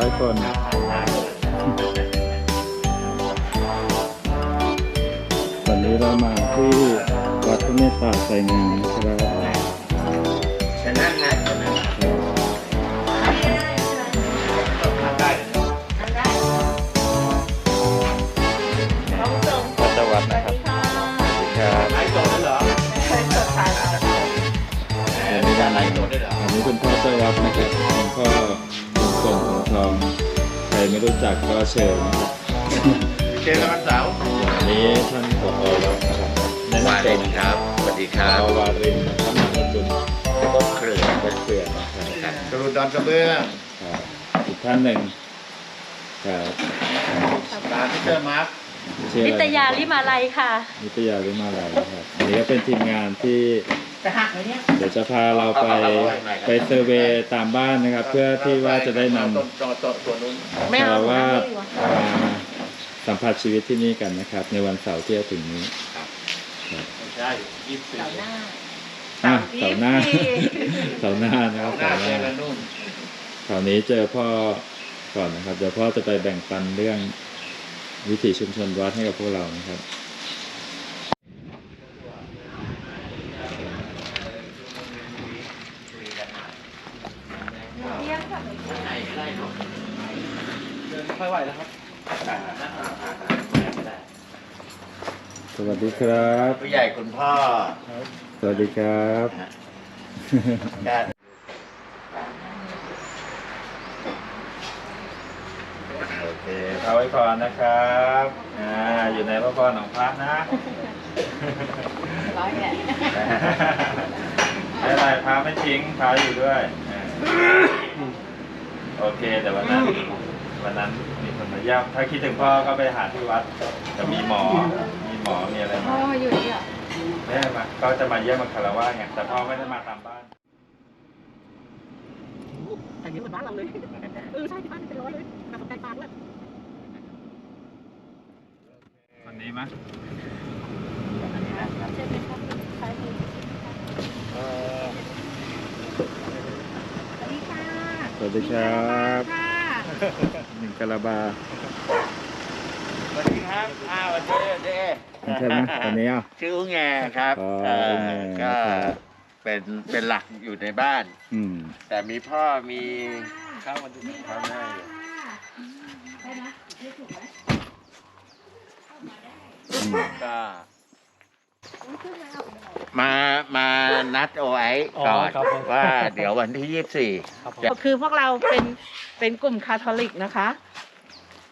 ร้อยคนวันนี้เรามาที่วัดพระเมตตาไสงามนะครับจะนั่งนะจะนั่งทำได้วัดเจ้าวัดนะครับสวัสดีครับไลฟ์สดด้วยเหรอมีการไลฟ์สดด้วยเหรอวันนี้คุณพ่อเจ้าวัดนะครับคุณพ่อ บุญส่งของทองใครไม่รู้จักก็เชิญนะครับเจอกันวันเสาร์วันนี้ท่านผอวัดนะครับแนะวานำเลตันวครับ สวัสดีคชารับววารินนะครับนามสกุลก็เครือก็เกลือนนะครับกรุดอนกระเบื้องครับอีกท่านหนึ่งครับร้านที่เจอมาร์คชื่อนิอะไรตยาลิมาลัยค่ะ นิตยาหรือมาลัยนะครับอันนี้ก็เป็นทีมงานที่ จะหักไหมเนี่ยเดี๋ยวจะพาเราไปไปเซอร์เวย์ตามบ้านนะครับ เพื่อที่ว่าจะได้นำตัวตัวตัวตัวนู้นไม่เอาชาวหนูว่านั่งนี่ดีกว่ามาสัมผัสชีวิตที่นี่กันนะครับ ในวันเสาร์ที่จะถึงนี้ไม่ใช่ยี่สิบสี่เสาร์หน้าอะเสาร์หน้ายี่สิบสี่เสาร์หน้านะครับหน้าเสาร์หเจอน้าแล้วนู่นเสาร์นี้เจอพ่อก่อนนะครับเดี๋ยวพ่อจะไปแบ่งปันเรื่องวิถีชุมชนวัดให้กับพวกเรานะครับ ไหวแล้วครับสวัสดีครับ ผู้ใหญ่คุณพ่อสวัสดีครับได้โอเคเอาไว้ก่อนนะครับอ่าอยู่ในพระพรของพระนะร้อยเนี่ยไม่เป็นไรพระไม่ทิ้งพระอยู่ด้วยอ่าโอเคแต่วันนั้นวันนั้น มีคนมาเยี่ยมถ้าคิดถึงพ่อก็ไปหาที่วัดจะมีหมอ มีหมอ มีอะไรพ่มาออยู่นี่เหรอไม่ได้มาก็จะมาเยี่ยมมาคารวะไงแต่พ่อไม่ได้มาตามบ้าน แต่นี่เหมือนบ้านเราเลย เออ ใช่ที่บ้านเป็นร้อยเลยน่าสนใจปลาด้วยวันนี้มั้ยเช่นเป็นข้าวใช้ดีสวัสดีค่ะสวัสดีครับ ค่ะ หนึ่งกะลาบาสวัสดีครับอ้าวเจ๊เจ๊ใช่ไหมวันนี้อะ ชื่ออุ้งแงครับอ๋อเอ่ออุ้งแงก็ครับเป็นเป็นหลักอยู่ในบ้าน อืม แต่มีพ่อมีเข้ามาดูพ่อแม่อยู่ได้นะได้ถูกไหมอืมก็มามานัดเอาไว้ก่อนว่าเดี๋ยววันที่ยี่สิบสี่คือพวกเราเป็น เป็นกลุ่มคาทอลิกนะคะ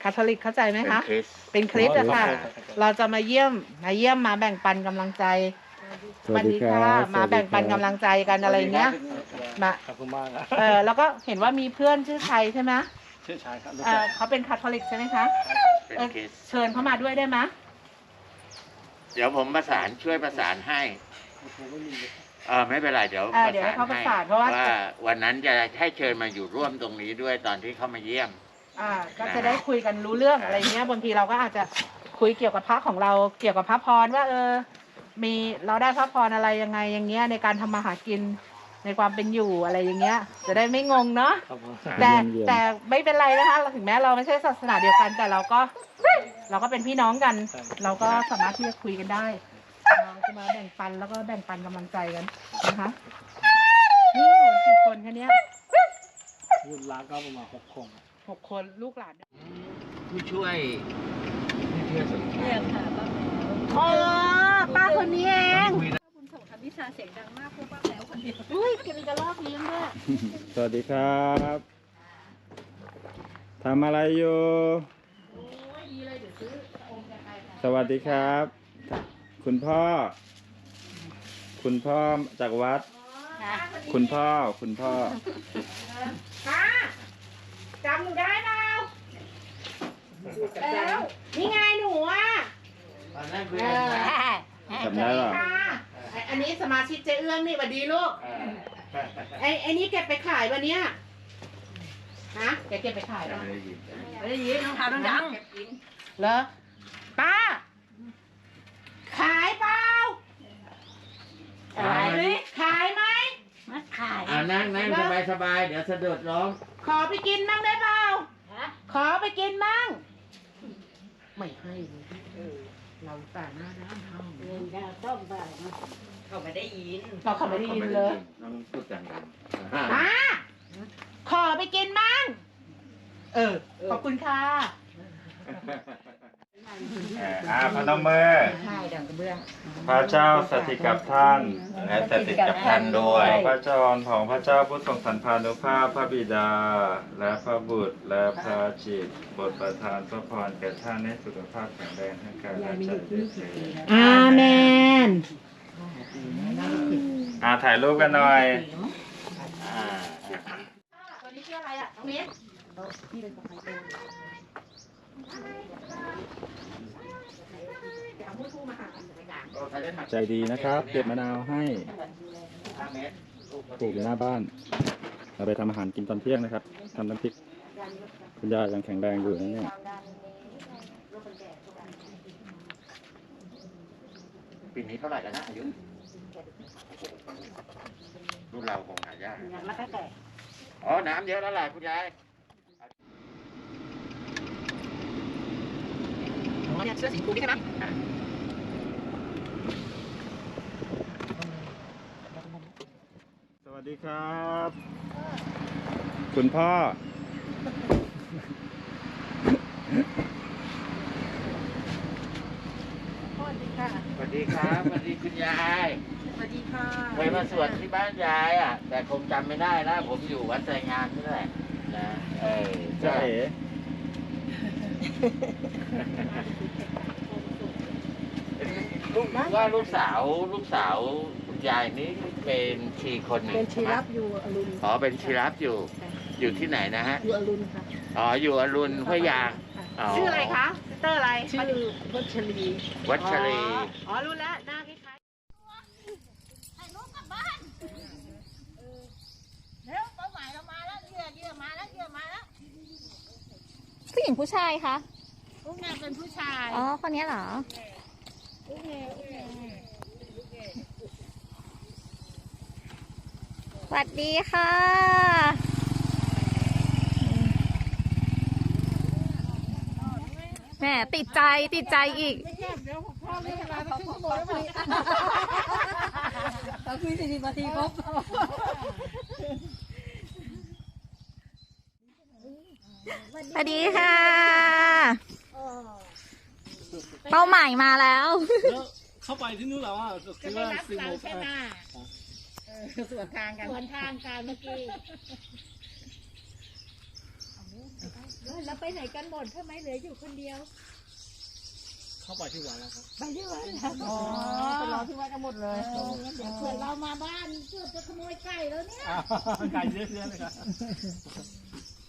คาทอลิกเข้าใจไหมเป็นคะคริสเป็นคริสต์อะค่ะ เราจะมาเยี่ยมมาเยี่ยมมาแบ่งปันกำลังใจสวัสดีครับมาแบ่งปันกำลังใจกันอะไรเงี้ยมาขอบคุณมากนะเออแล้วก็เห็นว่ามีเพื่อนชื่อชัยใช่ไหมชื่อชายครับเออเขาเป็นคาทอลิกใช่ไหมคะเป็นเออคริสเชิญเขามาด้วยได้ไหมเดี๋ยวผมประสานช่วยประสานให้ เออไม่เป็นไรเดี๋ยวเออเดี๋ยวให้เขาประสานเพราะว่า ว่าวันนั้นจะให้เชิญมาอยู่ร่วมตรงนี้ด้วยตอนที่เขามาเยี่ยม อ่าก็จะได้คุยกันรู้เรื่องอะไรเงี้ยบางทีเราก็อาจจะคุยเกี่ยวกับพระของเราเกี่ยวกับพระพรว่า เออ มีเราได้พระพรอะไรยังไงอย่างเงี้ยในการทำมาหากินในความเป็นอยู่อะไรอย่างเงี้ย จะได้ไม่งงเนาะครับผมแต่เยี่ยมๆ แต่ไม่เป็นไรนะคะถึงแม้เราไม่ใช่ศาสนาเดียวกัน แต่เราก็ เราก็เป็นพี่น้องกัน เราก็สามารถที่จะคุยกันได้ เราจะมาแบ่งปันแล้วก็แบ่งปันกำลังใจกันนะคะนี่อยู่กี่คนคะเนี้ยรุ่นร้านก็ประมาณหกคนหกคนลูกหลานผู้ช่วยที่เที่ยวสนใจเนี่ยค่ะป้าแมวอ๋อป้าคนนี้เองคุยคุณส่งทำวิชาเสียงดังมากเพื่อป้าแมวคนเดียวอุ้ยกินกระรอกเลี้ยงด้วยสวัสดีครับทำอะไรอยู่สวัสดีครับ คุณพ่อ คุณพ่อจากวัดคุณพ่อ คุณพ่อ ป้าจำหนูได้เปล่าแล้วนี่ไงหนูอะตอนนั้นคุยเอกันอนะจำได้เปล่าค่ะอันนี้สมาชิกเจ๊เอื้องนี่หวัดดีลูก เออไอ้ไอ้นี่เก็บไปขายวันเนี้ยฮะแกเก็บไปขายเหรอไม่ได้ยิน ไม่ได้ยินน้องทาวดังเหรอป้า ขายเปล่าขายไหมขายไหมมาขายอ่านั่งสบายเดี๋ยวสะดุดล้มขอไปกินมั่งได้เปล่าขอไปกินมั่งไม่ให้เลยเออเราแต่หน้าด้านเฮาเงินดาวต้องไปนะเขาไม่ได้ยินเราเขาไม่ได้ยินเลยต้องพูดดังอ่าขอไปกินมั่งเออขอบคุณค่ะ เอ่ออ่าพนมมือใช่ดังกระเบื้องพระเจ้าสถิตกับท่านๆและสถิตกับท่านด้วขยอพระเจรของพระเจ้าผู้ทรงสันพานุภาพพระบิดา และพระบุตรและพระจิตบทประทานพระพรแก่ท่านให้สุขภาพแข็งแรงทั้งกายและใจด้วยเถิดอาเมนอ่าถ่ายรูปกันหน่อยอ่าตัวนี้ชื่ออะไรอะน้องมิ้น ใจดีนะครับเก็บมะนาวให้ห้าเมตรปลูกอยู่หน้าบ้านเราไปทำอาหารกินตอนเที่ยงนะครับทำน้ำพริกคุณยายยังแข็งแรงอยู่นะเนี่ยปีนี้เท่าไหร่แล้วนะอายุรุ่นเราคงหายากแล้วก็แก่อ๋อ น้ำเยอะแล้วล่ะคุณยาย อ๋อเนี่ยเสื้อสีชมพูนี่ใช่ไหมสวัสดีครับ คุณพ่อ สวัสดีค่ะสวัสดีครับสวัสดีคุณยายสวัสดีค่ะเคยมาสวดที่บ้านยายอะ แต่คงจำไม่ได้แล้วผมอยู่วัดใจงานนี่แหละนะเออเจ้าเอ๋ ลูกว่าลูกสาวลูกสาวคุณยายนี่เป็นชีคนหนึ่งเป็นชีรับใช่ไหมอยู่อรุณอ๋อเป็นชีรับอยู่ อยู่ที่ไหนนะฮะอยู่อรุณค่ะอ๋ออยู่อรุณห้วยยางชื่ออะไรคะซิสเตอร์อะไรชื่อวัชรีวัชรีอ๋อรู้แล้วหน้าคล้ายผู้หญิงผู้ชายคะลูกแม่เป็นผู้ชาย อ๋อ คนนี้เหรอ สวัสดีค่ะ แหมติดใจติดใจอีกเราคุยสี่สิบนาทีครบสวัสดีค่ะ เป้าหมายมาแล้ว แล้วเข้าไปที่นู่นแล้วอะคือว่าสิบโมงสวนทางกันสวนทางกันเมื่อกี้แล้วไปไหนกันหมดทำไมเหลืออยู่คนเดียว เข้าไปที่วัดแล้วครับไปที่วัดแล้วอ๋อไปรอที่วัดกันหมดเลยเดี๋ยวเผื่อเรามาบ้านเพื่อจะขโมยไก่แล้วเนี่ยไก่เยอะๆเลยครับ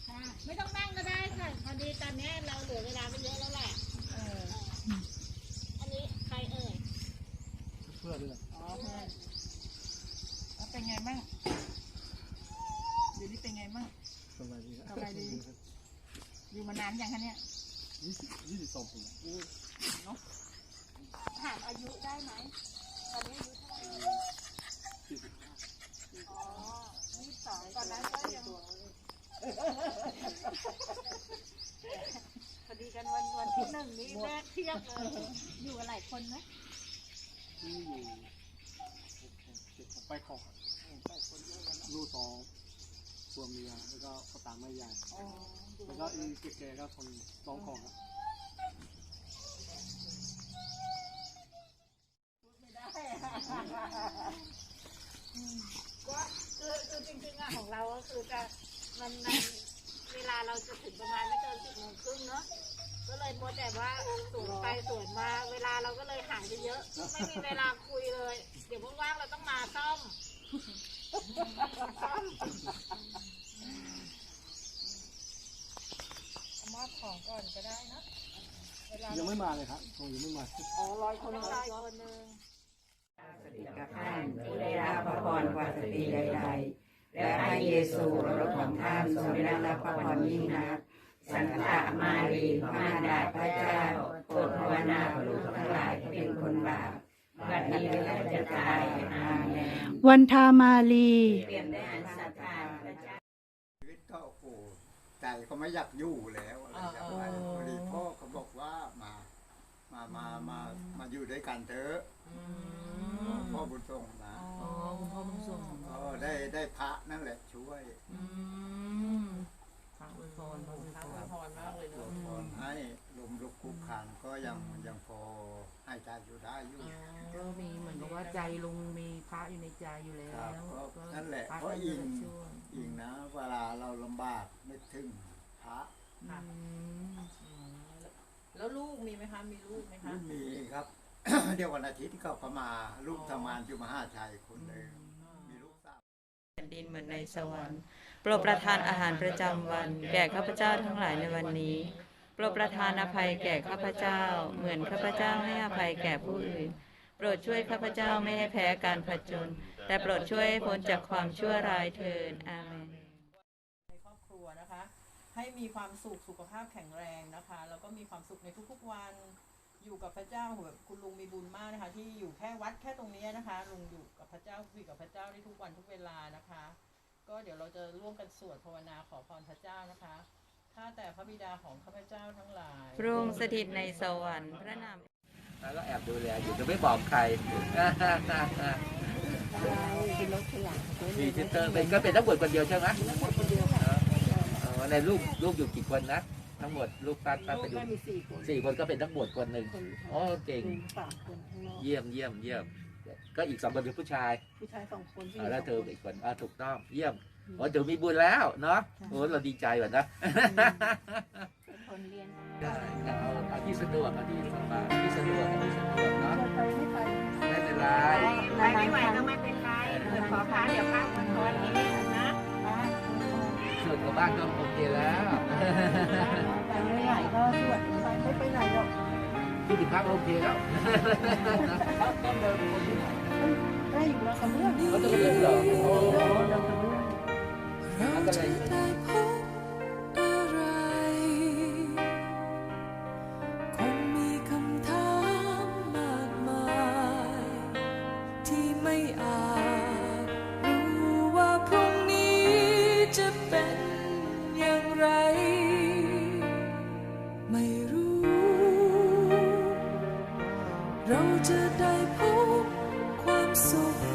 ค่ะไม่ต้องนั่งก็ได้ค่ะพอดีตอนนี้เราเหลือเวลาไม่เยอะแล้วแหละเอออันนี้ใครเอ่ย เพื่อนเลยอ๋อเพื่อนแล้วเป็นไงบ้างเดี๋ยวนี้เป็นไงบ้าง สบายดีครับสบายดี อยู่มานานยังคะเนี่ยยี่สิบยี่สิบสองปีถามอายุได้ไหมตอนนี้อายุเท่าไหร่อ๋อยี่สิบสองตอนนั้นก็ยังพอดีกันวันวันที่หนึ่งนี้แรกเทียบเลยอยู่กับหลายคนไหม ที่อยู่ไปขอกลูกสองตัวเมียแล้วก็กระต่ายไม่ใหญ่อ๋ออยู่แล้วก็อีกแกก็คนสองของครับก็คือคือจริงๆอะของเราก็คือจะมันมันเวลาเราจะถึงประมาณไม่เกินสิบโมงครึ่ง แต่ว่าสวนไปสวนมาเวลาเราก็เลยหายไปเยอะ ไม่มีเวลาคุยเลย เดี๋ยวว่างๆเราต้องมาซ่อมซ่อมเอามอบของก่อนก็ได้เนอะเวลายังไม่มาเลยครับคงยังไม่มาอ๋อร้อยคนร้อยคนหนึ่งกับท่านผู้ได้รับพระพรกว่าสตรีใดๆและพระเยซูรถของท่านทรงได้รับพระพรยิ่งนัก สันตามารีพระมารดาพระเจ้าโปรดภาวนาเพื่อลูกทั้งหลายที่เป็นคนบาปบัดนี้และจะตายอาเมนวันทามาลีเปลี่ยนได้อันศรัทธาพระเจ้าเขาไม่อยากอยู่แล้วอะไรอย่างเงี้ยอ๋อพอดีพ่อเขาบอกว่ามามามามามาอยู่ด้วยกันเถอะพ่อบุญทรงนะอ๋อคุณพ่อบุญส่งก็ได้ได้พระนั่นแหละช่วย อืมพระอวยพรพระอวยพ รพรมากเลยตัวเนาะพรให้ลมลุกคุกคานก็ยังยังพอให้ใจอยู่ได้อยู่ก็มีเหมือนกับว่าใจลุงมีพระอยู่ในใจอยู่แล้ครับวก็นั่นแหละพระเพราะก็อิงจะช่วยอิงนะเวลาเราลำบากนึกถึงพระอืมแล้วลูกมีไหมคะมีลูกไหมคะไม่มีครับ เดี๋ยววันอาทิตย์เขาก็มาลูกทำงานอยู่มหาชัยคนหนึ่งมีลูกสาวแผ่ นดินเหมือนในสวรรค์โปรดประทานอาหารประจำวัน แก่ข้าพเจ้าทั้งหลายในวันนี้โปรดประทานอภัยแก่ข้าพเจ้า เหมือนข้าพเจ้าให้อภัยแก่ผู้อื่น โปรดช่วยข้าพเจ้าไม่ให้แพ้การผจญแต่โปรดช่วยพ้นจากความชั่วร้ายเถิดอาเมนในครอบครัวนะคะ ให้มีความสุขสุขภาพแข็งแรงนะคะ แล้วก็มีความสุขในทุกๆวัน อยู่กับพระเจ้าแบบคุณลุงมีบุญมากนะคะ ที่อยู่แค่วัดแค่ตรงนี้นะคะ ลุงอยู่กับพระเจ้าคุยกับพระเจ้าได้ทุกวันทุกเวลานะคะ ก็เดี๋ยวเราจะร่วมกันสวดภาวนาขอพรพระเจ้านะคะข้าแต่พระบิดาของข้าพเจ้าทั้งหลายพระองค์สถิตในสวรรค์พระนามแล้วก็แอบดูแลอยู่จะไม่บอกใครมีทิเตอร์เป็นก็เป็นทั้งหมดคนเดียวใช่ไหมเออในลูกลูกอยู่กี่คนนะ ทั้งหมดลูกป้าป้าไปดูสี่คนก็เป็นทั้งหมดคนหนึ่งอ๋อเก่งเยี่ยมเยี่ยมเยี่ยม ก็อีกสองคนเป็นผู้ชายผู้ชายสองคนอ่าแล้วเธออีกคนอ่าถูกต้อง เยี่ยมโอ้เธอมีบุญแล้วเนาะโอ้เราดีใจว่ะนะคนเรียนได้เอาเอาที่สะดวกเอาที่สบายที่สะดวกเอาที่สะดวกเนาะไม่เป็นไร ไปไม่ไหวก็ไม่เป็นไรเดี๋ยวขอพาเดี๋ยวพาคนทอนนี้นะ ส่วนกับบ้านก็โอเคแล้วไปไม่ไหวก็สวดไปไม่ไปไหนหรอกที่ถึงพักโอเคแล้วได้อยู่แล้วกับเพื่อนเขาจะไปเล่นเหรอโอ้แล้วก็เลย ไม่รู้ เราจะได้พบความสุข